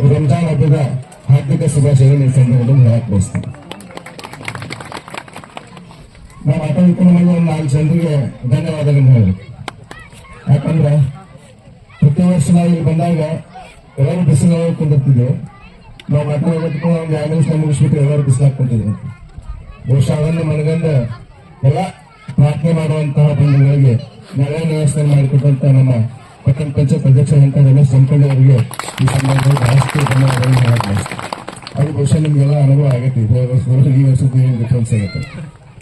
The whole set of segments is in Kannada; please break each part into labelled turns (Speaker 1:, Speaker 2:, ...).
Speaker 1: ದಿನದ ಹಾರ್ದಿಕ ಶುಭಾಶಯಗಳನ್ನು ಈ ಸಂದರ್ಭದಲ್ಲಿ ಹೇಳಕ್ ಬಯಸ್ತೀನಿ ನಾವು ಮೇಲೆ ಒಂದು ನಾಲ್ಕು ಜನರಿಗೆ ಧನ್ಯವಾದಗಳನ್ನು ಹೇಳಬೇಕು. ಯಾಕಂದ್ರೆ ಪ್ರತಿ ವರ್ಷ ನಾವು ಇಲ್ಲಿ ಬಂದಾಗ ಎಲ್ಲರೂ ಬಿಸಿಲು ಕುಂದಿರ್ತಿದ್ವಿ ನಾವು ಮಾತಾಡೋದಕ್ಕೂ ಒಂದು ಎರಡು ನಿಮಿಷ ಮುಗಿಸ್ಬಿಟ್ಟು ಎಲ್ಲರೂ ಬಿಸಿಲು ಹಾಕೊಂಡಿದ್ವಿ ಬಹುಶಃ ಅದನ್ನು ಮನಗಂಡ ಎಲ್ಲ ಪ್ರಾರ್ಥನೆ ಮಾಡುವಂತಹ ಬಂಧುಗಳಿಗೆ ನೆಲೆ ವ್ಯವಸ್ಥೆ ಮಾಡಿಕೊಟ್ಟಂತ ನಮ್ಮ ಪಟ್ಟಣ ಪಂಚಾಯತ್ ಅಧ್ಯಕ್ಷರಂತ ರಮೇಶ್ ಜಮಖಂಡಿ ಅವರಿಗೆ ಈ ಸಂದರ್ಭದಲ್ಲಿ ಬಹಳಷ್ಟು ಧನ್ಯವಾದಗಳನ್ನು ಹೇಳಕ್ ಅದು ಬಹುಶಃ ನಿಮಗೆಲ್ಲ ಅನುಭವ ಆಗತ್ತೆ. ಈ ವರ್ಷ ಈ ವರ್ಷದ ಏನು ಡಿಫ್ರೆನ್ಸ್ ಆಗುತ್ತೆ.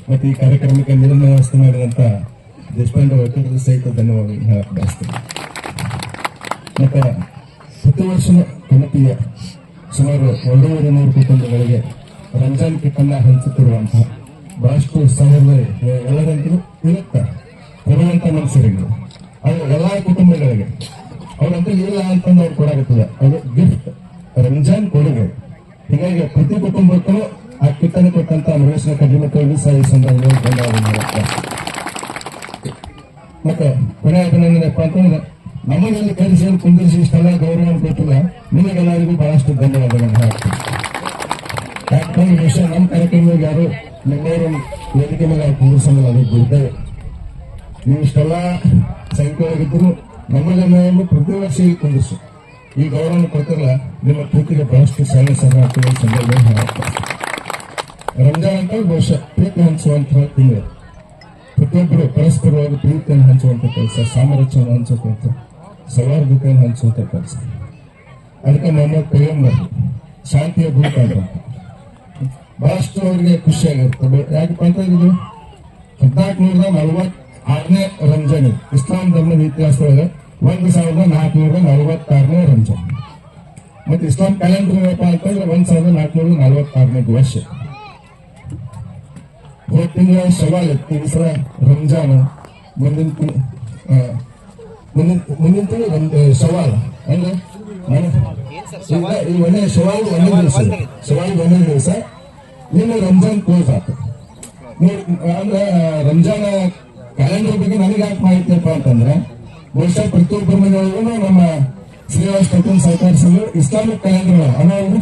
Speaker 1: ಮತ್ತು ಈ ಕಾರ್ಯಕ್ರಮಕ್ಕೆ ನಿರ್ಣಯ ವ್ಯವಸ್ಥೆ ಮಾಡಿದಂಥ ದೇಶಪಾಂಡೆ ವಕೀಲರ ಸಹಿತ ಧನ್ಯವಾದಗಳನ್ನು ಹೇಳಕ್ಕೆ ಬಯಸ್ತೀನಿ ಮತ್ತು ಪ್ರತಿ ವರ್ಷ ಕಮಿಟಿಯ ಸುಮಾರು ಒಂದೂವರೆ ನೂರು ಕುಟುಂಬಗಳಿಗೆ ರಂಜಾನ್ ಕಿಟ್ಟನ್ನ ಹಂಚುತ್ತಿರುವಂತಹ ಬಹಳಷ್ಟು ಉತ್ಸಾಹದ ಎಲ್ಲರಂತೂ ಇರುತ್ತೆ ಕೊಡುವಂಥ ಮನುಷ್ಯರಿಗೆ ಅದು ಎಲ್ಲಾ ಕುಟುಂಬಗಳಿಗೆ. ಅವ್ರಂತೂ ಇಲ್ಲ ಅಂತಂದು ಅವ್ರು ಕೊಡಾಗುತ್ತದೆ ಅದು ಗಿಫ್ಟ್ ರಂಜಾನ್ ಕೊಡುಗೆ. ಹೀಗಾಗಿ ಪ್ರತಿ ಕುಟುಂಬಕ್ಕೂ ಆ ಕಿಟ್ ಅನ್ನು ಕೊಟ್ಟಂತ ಮಹೇಶ್ನ ಕಡಿಮೆ ಸಹ ಈ ಸಂದರ್ಭದಲ್ಲಿ ಧನ್ಯವಾದ ಮತ್ತೆ ಕೊನೆ ಅಭಿನಂದನೆಪ್ಪ ಅಂತಂದ್ರೆ ನಮ್ಮಲ್ಲಿ ಕರೆಸಿ ಕುಂದಿರಿಸಿ ಇಷ್ಟೆಲ್ಲ ಗೌರವ ಕೊಟ್ಟಿಲ್ಲ ನಿಮಗೆಲ್ಲರಿಗೂ ಬಹಳಷ್ಟು ಧನ್ಯವಾದಗಳನ್ನು ಹೇಳ್ತೀನಿ. ಯಾಕಂದ್ರೆ ವಿಷಯ ನಮ್ಮ ಕಾರ್ಯಕ್ರಮದಾಗ ಯಾರು ನಿಮ್ಮವರು ವೇದಿಕೆ ಮೇಲೆ ಕುಂದಿರ್ಸಂಗಿಲ್ಲ, ಅದು ದುರ್ದೈವ. ಇಷ್ಟೆಲ್ಲ ಸಂಖ್ಯೆಯಾಗಿದ್ರು ನಮ್ಮಲ್ಲಿ ಪ್ರತಿ ವರ್ಷ ಈ ಕುಂದಿಸು. ಈ ಗೌರವ ಕೊಟ್ಟಿರಲ್ಲ ನಿಮ್ಮ ಪ್ರೀತಿಗೆ ಬಹಳಷ್ಟು ಸಹಕಾರಗಳು ಸಂದರ್ಭದಲ್ಲಿ ಹೇಳ್ತಾರೆ ರಂಜಾನ್ ಅಂತ ಬಹುಶಃ ಪ್ರೀತಿ ಹಂಚುವಂತಹ ತಿಂಗಳು. ಪ್ರತಿಯೊಬ್ಬರು ಪರಸ್ಪರವಾಗಿ ಪ್ರೀತಿಯನ್ನು ಹಂಚುವಂಥ ಕೆಲಸ ಸಾಮರಸ್ಯವನ್ನು ಹಂಚುವಂಥ ಸೌಹಾರ್ದತೆಯನ್ನು ಹಂಚುವಂಥ ಕೆಲಸ. ಅದಕ್ಕೆ ನಮ್ಮ ಪೈಗಂಬರ್ ಶಾಂತಿಯ ಭೂತ ಬಹಳಷ್ಟು ಅವರಿಗೆ ಖುಷಿಯಾಗಿರ್ತದೆ ಯಾಕಪ್ಪ ಅಂತ ಇದು ಹದಿನಾಲ್ಕು ನೂರದ ನಲವತ್ ಆರನೇ ರಂಜಾನ್. ಇದು. ಇಸ್ಲಾಂ ಧರ್ಮದ ಇತಿಹಾಸದೊಳಗೆ ಒಂದು ಸಾವಿರದ ನಾಲ್ಕುನೂರ ನಲವತ್ತಾರನೇ ರಂಜಾನ್. ಮತ್ತೆ ಇಸ್ಲಾಂ ಕ್ಯಾಲೆಂಡರ್ ಏನಪ್ಪ ಅಂತಂದ್ರೆ ಒಂದ್ ಸಾವಿರದ ನಾಲ್ಕುನೂರ ನಲವತ್ತಾರನೇ ವರ್ಷ. ಹೋದ ತಿಂಗಳ ಸವಾಲ್ ಇತ್ತು ಈ ಸಲ ರಂಜಾನ್ ಮುಂದಿನ ತಿಂಗ್- ಆ, ಮುಂದಿನ ಮುಂದಿನ ತಿಂಗಳು ಒಂದು ಸವಾಲ್ ಅಂದ್ರೆ ನಾನು- ಈಗ ಈ ಒಂದೇ ಸವಾಲ್ ಒಂದೇ ದಿವಸ. ಸವಾಲ್ ಒಂದೇ ದಿವಸ. ನಿನ್ನ ರಂಜಾನ್ ಕ್ಲೋಸ್ ಆಯ್ತು ನೀವು ಅಂದ್ರೆ ಆ, ರಂಜಾನ್ ಕ್ಯಾಲೆಂಡರ್ ಬಗ್ಗೆ ನನಗೆ ಯಾಕೆ ಮಾಹಿತಿಯಪ್ಪ ಅಂತಂದ್ರೆ, ಬಹುಶಃ ಪ್ರತಿಯೊಬ್ಬ ನಮ್ಮ ಶ್ರೀನಿವಾಸ ಕಟೀಲ್ ಸಹಕರಿಸಲು ಇಸ್ಲಾಮಿಕ್ ಕ್ಯಾಲೆಂಡರ್ ಅನ್ನೋದು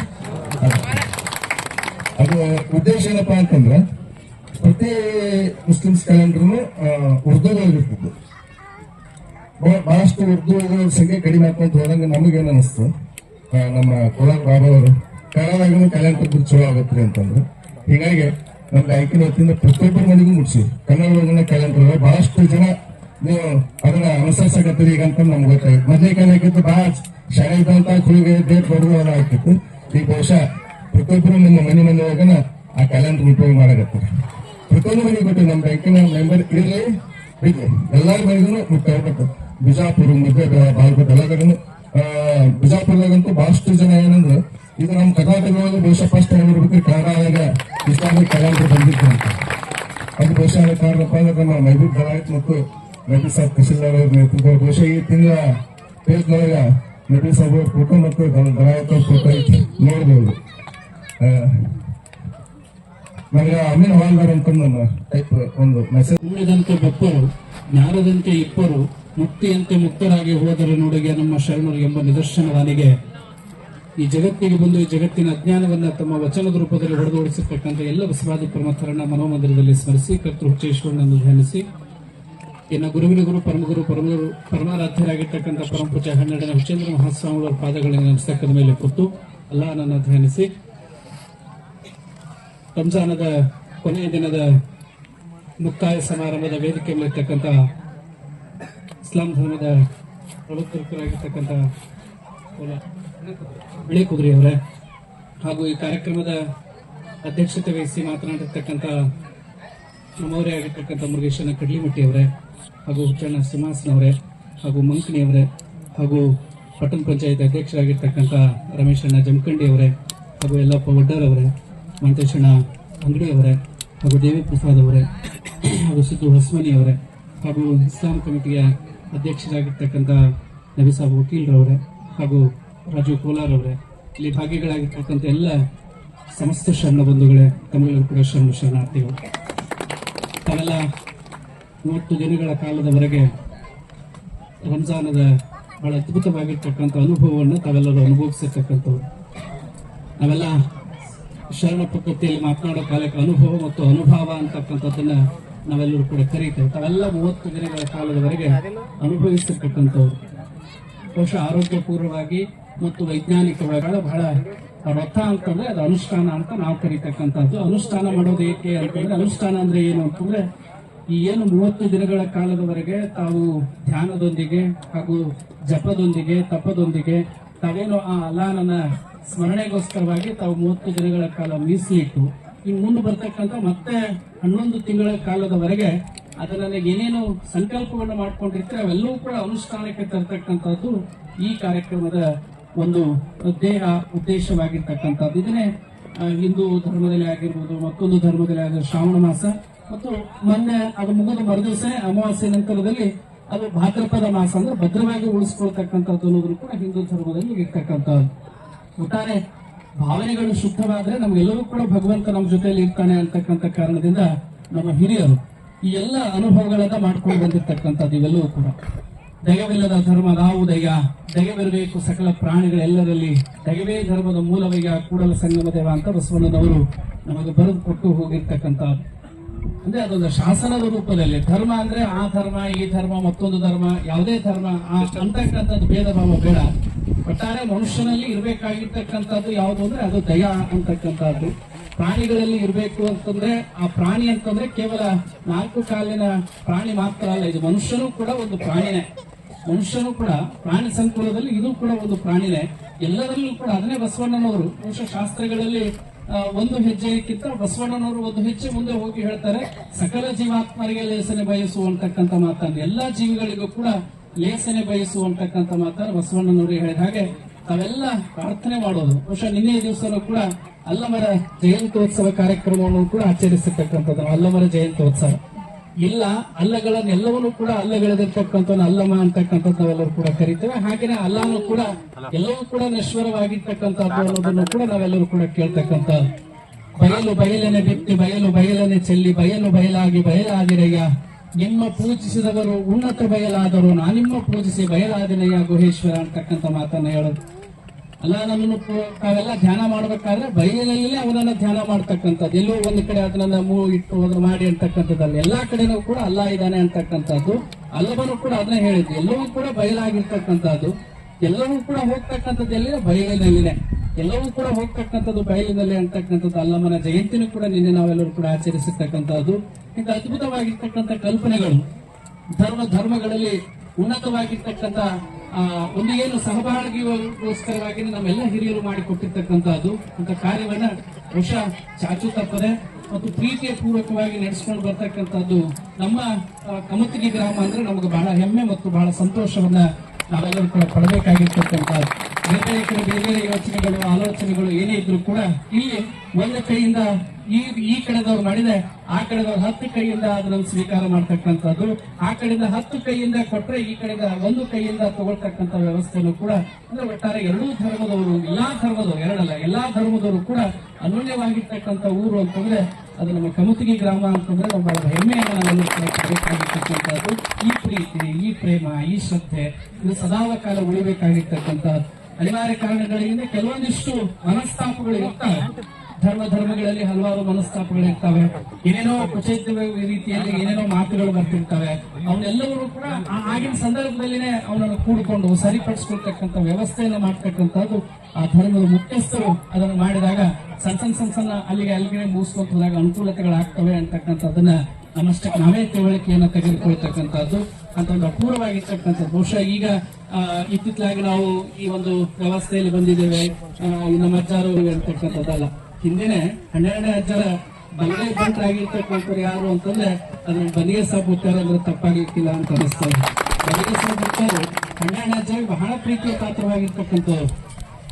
Speaker 1: ಅದು ಉದ್ದೇಶ ಏನಪ್ಪ ಅಂತಂದ್ರೆ, ಪ್ರತಿ ಮುಸ್ಲಿಮ್ಸ್ ಕ್ಯಾಲೆಂಡರ್ನು ಉರ್ದುದಲ್ಲಿರ್ತಿದ್ದು ಬಹಳ- ಬಹಳಷ್ಟು ಉರ್ದು ಸಂಖ್ಯೆ ಕಡಿಮೆ ಆಗ್ಕೊಂತ ಹೋದಂಗೆ ನಮಗೇನು ಅನಿಸ್ತು? ನಮ್ಮ ಕೋಲಾರ ಬಾಬಾ ಅವರು ಕನ್ನಡದಾಗೂ ಕ್ಯಾಲೆಂಡರ್ ಚಲೋ ಆಗುತ್ತೆ ಅಂತಂದ್ರು. ಹೀಗಾಗಿ ನಮ್ಗೆ ಆಯ್ಕೆ ವತಿಯಿಂದ ಪ್ರತಿಯೊಬ್ಬರ ಮನೆಗೂ ಮುಟ್ಸಿ. ಕನ್ನಡ ಕ್ಯಾಲೆಂಡರ್ ಬಹಳಷ್ಟು ಜನ ನೀವು ಅದನ್ನ ಅನುಸರಿಸಕತ್ತೀರಿ ಈಗ ಅಂತ ನಮ್ಗೆ ಗೊತ್ತಾಯ್ತು. ಮೊದಲೇ ಕಾಲಕ್ಕಿಂತ ಬಹಳ ಶಾಲೆ ಇದ್ದಂತ ಕುಳಿಗೆ ಡೇಟ್ ಬರೋದು ಆಗ್ತಿತ್ತು. ಈ ಬಹುಶಃ ಪ್ರತಿಯೊಬ್ಬರು ನಿಮ್ಮ ಮನೆ ಮನೆ ಒಳಗನ ಆ ಕ್ಯಾಲೆಂಡರ್ ಉಪಯೋಗ ಮಾಡಕತ್ತಾರೆ. ಪ್ರತಿಯೊಂದು ಮನೆಗೆ ಬಿಟ್ಟು ನಮ್ಮ ಬ್ಯಾಂಕಿನ ಮೆಂಬರ್ ಇರಲಿ ಬಿಡ್ಲಿ ಎಲ್ಲಾರ ಮನೆಗೂ ಮುಟ್ಟಾಗಬೇಕು ಬಿಜಾಪುರ ಮುದ್ದೆ ಬಾಲ್ಕೋಟ್ ಎಲ್ಲ ಕಡೆನು ಬಿಜಾಪುರದಾಗಂತೂ ಬಹಳಷ್ಟು ಜನ ಏನಂದ್ರೆ, ಇದು ನಮ್ಮ ಕರ್ನಾಟಕದೊಳಗೆ ಬಹುಶಃ ಫಸ್ಟ್ ಟೈಮ್ ಇರ್ಬೇಕು ಕನ್ನಡದಾಗ ಇಸ್ಲಾಮಿಕ್ ಕಲಾವಿದರು ಬಂದಿತ್ತು ಅಂತ. ಅದು ಬಹುಶಃ ಕಾರಣಪ್ಪ ಅಂದ್ರೆ ನಮ್ಮ ಮೈಬೂಬ್ ದಲಾಯತ್ ಮತ್ತು ನಬಿ ಸಾಬ್ ತಹಶೀಲ್ದಾರ್ ಅವ್ರ ನೇತೃತ್ವ ಬಹುಶಃ ಈ ತಿಂಗಳ ಪೇಜ್ನೊಳಗ ನಬಿ ಸಾಬ್ ಅವ್ರ ಫೋಟೋ ಮತ್ತು ದಲಾಯತ್ ಫೋಟೋ ನೋಡ್ಬೋದು. ನನಗೆ ಅಮೀನ್ ಹವಾಲ್ದಾರ್ ಅಂತ ನನ್ನ ಟೈಪ್ ಒಂದು ಮೆಸೇಜ್
Speaker 2: ಉಳಿದಂತೆ ಬೆಪ್ಪರು ಜ್ಞಾನದಂತೆ ಇಬ್ಬರು, ಮುಕ್ತಿಯಂತೆ ಮುಕ್ತರಾಗಿ ಹೋದರೆ ನೋಡಿಗೆ ನಮ್ಮ ಶರಣರು ಎಂಬ ನಿದರ್ಶನದಾನಿಗೆ ಈ ಜಗತ್ತಿಗೆ ಬಂದು ಈ ಜಗತ್ತಿನ ಅಜ್ಞಾನವನ್ನ ತಮ್ಮ ವಚನದ ರೂಪದಲ್ಲಿ ಹೊಡೆದೋಡಿಸಿರ್ತಕ್ಕಂಥ ಎಲ್ಲ ಬಸವಾದಿ ಪ್ರಮಥರನ್ನ ಮನೋಮಂದಿರದಲ್ಲಿ ಸ್ಮರಿಸಿ, ಕರ್ತೃ ಹುಚ್ಚೇಶ್ವರನನ್ನು ಧ್ಯಾನಿಸಿ. ಇನ್ನು ಗುರುವಿನ ಗುರು, ಪರಮಗುರು ಪರಮಗುರು, ಪರಮಾರಾಧ್ಯರಾಗಿರ್ತಕ್ಕಂಥ ಪರಂಪೂಜೆ ಹನ್ನೆರಡನ ಹುಚ್ಚೇಂದ್ರ ಮಹಾಸ್ವಾಮಿಯವರ ಪಾದಗಳನ್ನು ನಮಸ್ತಕದ ಮೇಲೆ ಕೂತು ಅಲ್ಲಾಹನನ್ನ ಧ್ಯಾನಿಸಿ. ರಂಜಾನದ ಕೊನೆಯ ದಿನದ ಮುಕ್ತಾಯ ಸಮಾರಂಭದ ವೇದಿಕೆ ಮೇಲಿರ್ತಕ್ಕಂಥ ಇಸ್ಲಾಂ ಧರ್ಮದ ಪ್ರವರ್ತಕರಾಗಿರ್ತಕ್ಕಂಥ ಬಿಳಿ ಅವರ. ಹಾಗೂ ಈ ಕಾರ್ಯಕ್ರಮದ ಅಧ್ಯಕ್ಷತೆ ವಹಿಸಿ ಮಾತನಾಡಿರ್ತಕ್ಕಂಥ ಮೌರ್ಯ ಆಗಿರ್ತಕ್ಕಂಥ ಮುರುಗೇಶನ ಕಡ್ಲಿಮಟ್ಟಿಯವರೇ ಹಾಗೂ ಹುಚ್ಚಣ್ಣ ಸಿಂಹಾಸನವರೇ, ಹಾಗೂ ಮಂಕಣಿಯವರೇ ಹಾಗೂ ಪಟ್ಟಣ ಪಂಚಾಯತ್ ಅಧ್ಯಕ್ಷರಾಗಿರ್ತಕ್ಕಂಥ ರಮೇಶಣ್ಣ ಜಮಖಂಡಿ ಅವರೇ, ಹಾಗೂ ಯಲ್ಲಪ್ಪ ವಡ್ಡರ್ ಅವರೇ ಮಂತೇಶಣ್ಣ ಅಂಗಡಿ ಅವರೇ, ಹಾಗೂ ದೇವಿ ಪ್ರಸಾದ್ ಅವರೇ, ಹಾಗೂ ಸಿದ್ದು ಹೊಸ್ಮನಿ ಅವರೇ, ಹಾಗೂ ಇಸ್ಲಾಂ ಕಮಿಟಿಯ ಅಧ್ಯಕ್ಷರಾಗಿರ್ತಕ್ಕಂಥ ನಬಿಸಾಬ್ ವಕೀಲ್ರವರೇ, ಹಾಗೂ ರಾಜು ಕೋಲಾರ್ ಅವರೇ, ಇಲ್ಲಿ ಭಾಗಿಗಳಾಗಿರ್ತಕ್ಕಂಥ ಎಲ್ಲ ಸಮಸ್ತ ಶರಣ ಬಂಧುಗಳೇ, ತಮ್ಮೆಲ್ಲರೂ ಕೂಡ ಶರಣ ಶರಣಾರ್ಥಿಗಳು. ತಾವೆಲ್ಲ ಮೂವತ್ತು ದಿನಗಳ ಕಾಲದವರೆಗೆ ರಂಜಾನದ ಬಹಳ ಅದ್ಭುತವಾಗಿರ್ತಕ್ಕಂಥ ಅನುಭವವನ್ನು ತಾವೆಲ್ಲರೂ ಅನುಭವಿಸಿರ್ತಕ್ಕಂಥವ್ರು. ನಾವೆಲ್ಲ ಶರಣ ಪದ್ಧತಿಯಲ್ಲಿ ಮಾತನಾಡೋ ಕಾಲಕ್ಕೆ ಅನುಭವ ಮತ್ತು ಅನುಭವ ಅಂತಕ್ಕಂಥದ್ದನ್ನ ನಾವೆಲ್ಲರೂ ಕೂಡ ಕರೀತೇವೆ. ತಾವೆಲ್ಲ ಮೂವತ್ತು ದಿನಗಳ ಕಾಲದವರೆಗೆ ಅನುಭವಿಸಿರ್ತಕ್ಕಂಥವ್ರು. ಬಹುಶಃ ಆರೋಗ್ಯಪೂರ್ವವಾಗಿ ಮತ್ತು ವೈಜ್ಞಾನಿಕ ಬಹಳ ಬಹಳ ರಥ ಅಂತಂದ್ರೆ ಅದು ಅನುಷ್ಠಾನ ಅಂತ ನಾವು ಕರಿತಕ್ಕಂಥದ್ದು. ಅನುಷ್ಠಾನ ಮಾಡೋದು ಏಕೆ ಅಂತಂದ್ರೆ ಅನುಷ್ಠಾನ ಅಂದ್ರೆ ಏನು ಅಂತಂದ್ರೆ, ಈ ಏನು ಮೂವತ್ತು ದಿನಗಳ ಕಾಲದವರೆಗೆ ತಾವು ಧ್ಯಾನದೊಂದಿಗೆ ಹಾಗೂ ಜಪದೊಂದಿಗೆ, ತಪದೊಂದಿಗೆ ತಾವೇನು ಆ ಅಲಾನನ ಸ್ಮರಣೆಗೋಸ್ಕರವಾಗಿ ತಾವು ಮೂವತ್ತು ದಿನಗಳ ಕಾಲ ಮೀಸಲಿಟ್ಟು, ಇನ್ನು ಮುಂದೆ ಬರ್ತಕ್ಕಂಥ ಮತ್ತೆ ಹನ್ನೊಂದು ತಿಂಗಳ ಕಾಲದವರೆಗೆ ಅದನ್ನ ಏನೇನು ಸಂಕಲ್ಪವನ್ನು ಮಾಡ್ಕೊಂಡಿರ್ತಾರೆ, ಅವೆಲ್ಲವೂ ಕೂಡ ಅನುಷ್ಠಾನಕ್ಕೆ ತರ್ತಕ್ಕಂಥದ್ದು ಈ ಕಾರ್ಯಕ್ರಮದ ಒಂದು ದೇಹ ಉದ್ದೇಶವಾಗಿರ್ತಕ್ಕಂಥದ್ದು. ಇದನ್ನೇ ಹಿಂದೂ ಧರ್ಮದಲ್ಲಿ ಆಗಿರ್ಬೋದು, ಮತ್ತೊಂದು ಧರ್ಮದಲ್ಲಿ ಆಗಿರೋ ಶ್ರಾವಣ ಮಾಸ. ಮತ್ತು ಮೊನ್ನೆ ಅದು ಮುಗಿದ ಮರುದಿವಸ ಅಮಾವಾಸ್ಯ ನಂತರದಲ್ಲಿ ಅದು ಭಾದ್ರಪದ ಮಾಸ, ಅಂದ್ರೆ ಭದ್ರವಾಗಿ ಉಳಿಸ್ಕೊಳ್ತಕ್ಕಂಥದ್ದು ಅನ್ನೋದು ಕೂಡ ಹಿಂದೂ ಧರ್ಮದಲ್ಲಿ ಇರ್ತಕ್ಕಂಥದ್ದು. ಒಟ್ಟಾರೆ, ಭಾವನೆಗಳು ಶುದ್ಧವಾದ್ರೆ ನಮ್ಗೆಲ್ಲರೂ ಕೂಡ ಭಗವಂತ ನಮ್ಮ ಜೊತೆಯಲ್ಲಿ ಇರ್ತಾನೆ ಅಂತಕ್ಕಂಥ ಕಾರಣದಿಂದ ನಮ್ಮ ಹಿರಿಯರು ಈ ಎಲ್ಲ ಅನುಭವಗಳನ್ನ ಮಾಡ್ಕೊಂಡು ಬಂದಿರ್ತಕ್ಕಂಥದ್ದು ಇವೆಲ್ಲವೂ ಕೂಡ. ದಯವಿಲ್ಲದ ಧರ್ಮ ನಾವು ದಯ ದಯವಿರಬೇಕು ಸಕಲ ಪ್ರಾಣಿಗಳೆಲ್ಲರಲ್ಲಿ. ದಯವೇ ಧರ್ಮದ ಮೂಲವಯ್ಯ, ಕೂಡಲ ಸಂಗಮ ದೇವ ಅಂತ ಬಸವಣ್ಣನವರು ನಮಗೆ ಬರೆದು ಕೊಟ್ಟು ಹೋಗಿರ್ತಕ್ಕಂಥ ಅಂದ್ರೆ ಅದೊಂದು ಶಾಸನದ ರೂಪದಲ್ಲಿ. ಧರ್ಮ ಅಂದ್ರೆ ಆ ಧರ್ಮ, ಈ ಧರ್ಮ, ಮತ್ತೊಂದು ಧರ್ಮ, ಯಾವುದೇ ಧರ್ಮ, ಆ ಅಂತಕ್ಕಂಥದ್ದು ಭೇದ ಭಾವ ಬೇಡ. ಒಟ್ಟಾರೆ ಮನುಷ್ಯನಲ್ಲಿ ಇರಬೇಕಾಗಿರ್ತಕ್ಕಂಥದ್ದು ಯಾವುದು ಅಂದ್ರೆ ಅದು ದಯ ಅಂತಕ್ಕಂಥದ್ದು. ಪ್ರಾಣಿಗಳಲ್ಲಿ ಇರಬೇಕು ಅಂತಂದ್ರೆ, ಆ ಪ್ರಾಣಿ ಅಂತಂದ್ರೆ ಕೇವಲ ನಾಲ್ಕು ಕಾಲಿನ ಪ್ರಾಣಿ ಮಾತ್ರ ಅಲ್ಲ, ಇದು ಮನುಷ್ಯನೂ ಕೂಡ ಒಂದು ಪ್ರಾಣಿನೇ. ಮನುಷ್ಯನು ಕೂಡ, ಪ್ರಾಣಿ ಸಂಕುಲದಲ್ಲಿ ಇದು ಕೂಡ ಒಂದು ಪ್ರಾಣಿನೇ. ಎಲ್ಲರಲ್ಲೂ ಕೂಡ ಅದನ್ನೇ ಬಸವಣ್ಣನವರು ಬಹುಶಃ ಶಾಸ್ತ್ರಗಳಲ್ಲಿ ಒಂದು ಹೆಜ್ಜೆಗಿಂತ ಬಸವಣ್ಣನವರು ಒಂದು ಹೆಜ್ಜೆ ಮುಂದೆ ಹೋಗಿ ಹೇಳ್ತಾರೆ, ಸಕಲ ಜೀವಾತ್ಮರಿಗೆ ಲೇಸನೆ ಬಯಸುವಂತಕ್ಕಂಥ ಮಾತನ್ನು. ಎಲ್ಲಾ ಜೀವಿಗಳಿಗೂ ಕೂಡ ಲೇಸನೆ ಬಯಸುವಂತಕ್ಕಂಥ ಮಾತನ್ನು ಬಸವಣ್ಣನವರು ಹೇಳಿದ ಹಾಗೆ, ತಾವೆಲ್ಲ ಪ್ರಾರ್ಥನೆ ಮಾಡೋದು. ಬಹುಶಃ ನಿನ್ನೆ ದಿವಸನೂ ಕೂಡ ಅಲ್ಲಮರ ಜಯಂತ್ಯೋತ್ಸವ ಕಾರ್ಯಕ್ರಮವನ್ನು ಕೂಡ ಆಚರಿಸತಕ್ಕಂಥದ್ದು, ಅಲ್ಲಮರ ಜಯಂತ್ಯೋತ್ಸವ. ಇಲ್ಲ ಅಲ್ಲಗಳನ್ನೆಲ್ಲವನ್ನೂ ಕೂಡ ಅಲ್ಲಗಳೆದಿರ್ತಕ್ಕಂಥ ಅಲ್ಲಮ ಅಂತಕ್ಕಂಥದ್ದು ನಾವೆಲ್ಲರೂ ಕೂಡ ಕರಿತೇವೆ. ಹಾಗೆಯೇ ಅಲ್ಲನೂ ಕೂಡ ಎಲ್ಲವೂ ಕೂಡ ನಶ್ವರವಾಗಿರ್ತಕ್ಕಂಥದ್ದು ಅನ್ನೋದನ್ನು ಕೂಡ ನಾವೆಲ್ಲರೂ ಕೂಡ ಕೇಳ್ತಕ್ಕಂಥ ಬಯಲು ಬಯಲನೆ ಬಿತ್ತಿ ಬಯಲು ಬಯಲನೆ ಚೆಲ್ಲಿ ಬಯಲು ಬಯಲಾಗಿ ಬಯಲಾಗಿರಯ್ಯ ನಿಮ್ಮ ಪೂಜಿಸಿದವರು ಉನ್ನತ ಬಯಲಾದರು. ನಾನಿಮ್ಮ ಪೂಜಿಸಿ ಬಯಲಾದಿನಯ್ಯ ಗುಹೇಶ್ವರ ಅಂತಕ್ಕಂಥ ಮಾತನ್ನ ಹೇಳೋದು. ಅಲ್ಲ ನಮ್ಮನ್ನು ತಾವೆಲ್ಲ ಧ್ಯಾನ ಮಾಡ್ಬೇಕಾದ್ರೆ ಬಯಲಲ್ಲೇ ಅವನನ್ನ ಧ್ಯಾನ ಮಾಡ್ತಕ್ಕಂಥದ್ದು. ಎಲ್ಲೋ ಒಂದು ಕಡೆ ಅದನ್ನ ಮೂ ಇಟ್ಟು ಅದನ್ನ ಮಾಡಿ ಅಂತಕ್ಕಂಥದ್ದಲ್ಲ. ಎಲ್ಲಾ ಕಡೆನೂ ಕೂಡ ಅಲ್ಲ ಇದ್ದಾನೆ ಅಂತಕ್ಕಂಥದ್ದು. ಅಲ್ಲವನು ಕೂಡ ಅದನ್ನ ಹೇಳಿದ್ದು. ಎಲ್ಲವೂ ಕೂಡ ಬಯಲಾಗಿರ್ತಕ್ಕಂಥದ್ದು. ಎಲ್ಲವೂ ಕೂಡ ಹೋಗ್ತಕ್ಕಂಥದ್ದು ಎಲ್ಲಿ ಬಯಲಿನಲ್ಲಿನೇ ಎಲ್ಲವೂ ಕೂಡ ಹೋಗ್ತಕ್ಕಂಥದ್ದು ಬಯಲಿನಲ್ಲಿ ಅಂತಕ್ಕಂಥದ್ದು. ಅಲ್ಲಮ್ಮನ ಜಯಂತಿನೂ ಕೂಡ ನಿನ್ನೆ ನಾವೆಲ್ಲರೂ ಕೂಡ ಆಚರಿಸಿರ್ತಕ್ಕಂಥದ್ದು ಇಂಥ ಅದ್ಭುತವಾಗಿರ್ತಕ್ಕಂಥ ಕಲ್ಪನೆಗಳು ಧರ್ಮ ಧರ್ಮಗಳಲ್ಲಿ ಉನ್ನತವಾಗಿರ್ತಕ್ಕಂಥ ಒಂದು ಏನು ಸಹಭಾಗಿಗೋಸ್ಕರವಾಗಿ ನಮ್ಮೆಲ್ಲ ಹಿರಿಯರು ಮಾಡಿಕೊಟ್ಟಿರ್ತಕ್ಕಂಥದ್ದು ಅಂತ ಕಾರ್ಯವನ್ನ ಬಹುಶಃ ಚಾಚು ತಪ್ಪದೆ ಮತ್ತು ಪ್ರೀತಿಯ ಪೂರ್ವಕವಾಗಿ ನಡೆಸ್ಕೊಂಡು ಬರ್ತಕ್ಕಂಥದ್ದು ನಮ್ಮ ಕಮತಗಿ ಗ್ರಾಮ ಅಂದ್ರೆ ನಮಗೆ ಬಹಳ ಹೆಮ್ಮೆ ಮತ್ತು ಬಹಳ ಸಂತೋಷವನ್ನ ನಾವೆಲ್ಲರೂ ಕೂಡ ಪಡಬೇಕಾಗಿರ್ತಕ್ಕಂಥದ್ದು ಬೇರೆ ಬೇರೆ ಬೇರೆ ಬೇರೆ ಯೋಚನೆಗಳು, ಆಲೋಚನೆಗಳು ಏನೇ ಇದ್ರು ಕೂಡ ಇಲ್ಲಿ ಒಂದು ಕೈಯಿಂದ ಈ ಈ ಕಡೆದವ್ರು ಮಾಡಿದೆ ಆ ಕಡೆದವ್ರು ಹತ್ತು ಕೈಯಿಂದ ಅದನ್ನು ಸ್ವೀಕಾರ ಮಾಡ್ತಕ್ಕಂಥದ್ದು. ಆ ಕಡೆಯಿಂದ ಹತ್ತು ಕೈಯಿಂದ ಕೊಟ್ಟರೆ ಈ ಕಡೆಯಿಂದ ಒಂದು ಕೈಯಿಂದ ತಗೊಳ್ತಕ್ಕಂಥ ವ್ಯವಸ್ಥೆನೂ ಕೂಡ ಅಂದ್ರೆ ಒಟ್ಟಾರೆ ಎರಡೂ ಧರ್ಮದವರು, ಎಲ್ಲಾ ಧರ್ಮದವರು, ಎರಡಲ್ಲ, ಎಲ್ಲಾ ಧರ್ಮದವರು ಕೂಡ ಅನನ್ಯವಾಗಿರ್ತಕ್ಕಂಥ ಊರು ಅಂತಂದ್ರೆ ಅದು ನಮ್ಮ ಕಮುತಿಗಿ ಗ್ರಾಮ ಅಂತಂದ್ರೆ ನಾವು ಬಹಳ ಹೆಮ್ಮೆಯನ್ನು ಕೂಡ ಈ ಪ್ರೀತಿ, ಈ ಪ್ರೇಮ, ಈ ಶ್ರದ್ಧೆ ಇದು ಸದಾವ ಕಾಲ ಉಳಿಬೇಕಾಗಿರ್ತಕ್ಕಂಥ ಅನಿವಾರ್ಯ ಕಾರಣಗಳಿಂದ ಕೆಲವೊಂದಿಷ್ಟು ಮನಸ್ತಾಪಗಳು ಇರ್ತವೆ ಧರ್ಮ ಧರ್ಮಗಳಲ್ಲಿ ಹಲವಾರು ಮನಸ್ತಾಪಗಳಿರ್ತವೆ ಏನೇನೋ ಕುಚೈತ ರೀತಿಯಲ್ಲಿ ಏನೇನೋ ಮಾತುಗಳು ಬರ್ತಿರ್ತವೆ. ಅವನ್ನೆಲ್ಲವರು ಕೂಡ ಆಗಿನ ಸಂದರ್ಭದಲ್ಲಿನೇ ಅವನನ್ನು ಕೂಡಿಕೊಂಡು ಸರಿಪಡಿಸ್ಕೊಳ್ತಕ್ಕಂಥ ವ್ಯವಸ್ಥೆಯನ್ನು ಮಾಡ್ತಕ್ಕಂಥದ್ದು ಆ ಧರ್ಮದ ಮುಖ್ಯಸ್ಥರು ಅದನ್ನು ಮಾಡಿದಾಗ ಸಣ್ಣ ಸಣ್ಣ ಸಣ್ಣ ಸಣ್ಣ ಅಲ್ಲಿಗೆ ಅಲ್ಲಿಗೆ ಮುಗಿಸ್ಕೊಂತ ಅನುಕೂಲತೆಗಳಾಗ್ತವೆ ಅಂತಕ್ಕಂಥದ್ದನ್ನ ನಮ್ಮಷ್ಟಕ್ಕೆ ನಾವೇ ತಿಳುವಳಿಕೆಯನ್ನು ತೆಗೆದುಕೊಳ್ತಕ್ಕಂಥದ್ದು. ಅಂತ ಒಂದು ಅಪೂರ್ವವಾಗಿರ್ತಕ್ಕಂಥದ್ದು. ಬಹುಶಃ ಈಗ ಇತ್ತಿತ್ತಲಾಗಿ ನಾವು ಈ ಒಂದು ವ್ಯವಸ್ಥೆಯಲ್ಲಿ ಬಂದಿದ್ದೇವೆ. ನಮ್ಮ ಅಜ್ಜಾರು ಅಂತಕ್ಕಂಥದ್ದಲ್ಲ. ಹಿಂದಿನ ಹನ್ನೆರಡನೇ ಅಜ್ಜರ ಬಲಗೈ ಬಂಟರಾಗಿರ್ತಕ್ಕಂಥವ್ರು ಯಾರು ಅಂತಂದ್ರೆ ಅದನ್ನ ಬಲಿಗೆ ಸಾಬ್ ಹುಟ್ಟಾರ ಅಂದ್ರೆ ತಪ್ಪಾಗಿರ್ತಿಲ್ಲ ಅಂತ ಅನಿಸ್ತಾ ಇದೆ. ಬಲಿಗೆ ಸಾಬ್ ಹುಟ್ಟಾರು ಹನ್ನೆರಡನೇ ಅಜ್ಜರಿಗೆ ಬಹಳ ಪ್ರೀತಿಯ ಪಾತ್ರವಾಗಿರ್ತಕ್ಕಂಥವ್ರು.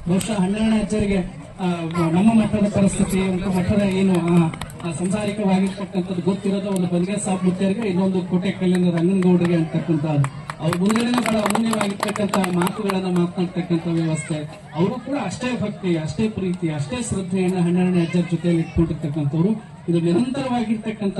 Speaker 2: ಬಹುಶಃ ಹನ್ನೆರಡನೇ ಅಜ್ಜರಿಗೆ ನಮ್ಮ ಮಠದ ಪರಿಸ್ಥಿತಿ ಮಠದ ಏನು ಸಂಸಾರಿಕವಾಗಿರ್ತಕ್ಕಂಥದ್ದು ಗೊತ್ತಿರೋದು ಒಂದು ಬಲಿಗೆ ಸಾಬ್ ಮುತ್ತೇರಿಗೆ ಇನ್ನೊಂದು ಕೋಟೆ ಕಲ್ಲಿನ ರಂಗನಗೌಡರಿಗೆ ಅಂತಕ್ಕಂಥದ್ದು. ಅವ್ರ ಮುಂದಿನ ಬಹಳ ಅಮೂಲ್ಯವಾಗಿರ್ತಕ್ಕಂಥ ಮಾತುಗಳನ್ನ ಮಾತನಾಡ್ತಕ್ಕಂಥ ವ್ಯವಸ್ಥೆ. ಅವರು ಕೂಡ ಅಷ್ಟೇ ಭಕ್ತಿ, ಅಷ್ಟೇ ಪ್ರೀತಿ, ಅಷ್ಟೇ ಶ್ರದ್ಧೆಯನ್ನು ಹನ್ನೆರಡನೇ ಅಜ್ಜರ ಜೊತೆಯಲ್ಲಿ ಇಟ್ಕೊಂಡಿರ್ತಕ್ಕಂಥವ್ರು. ಇದು ನಿರಂತರವಾಗಿರ್ತಕ್ಕಂಥ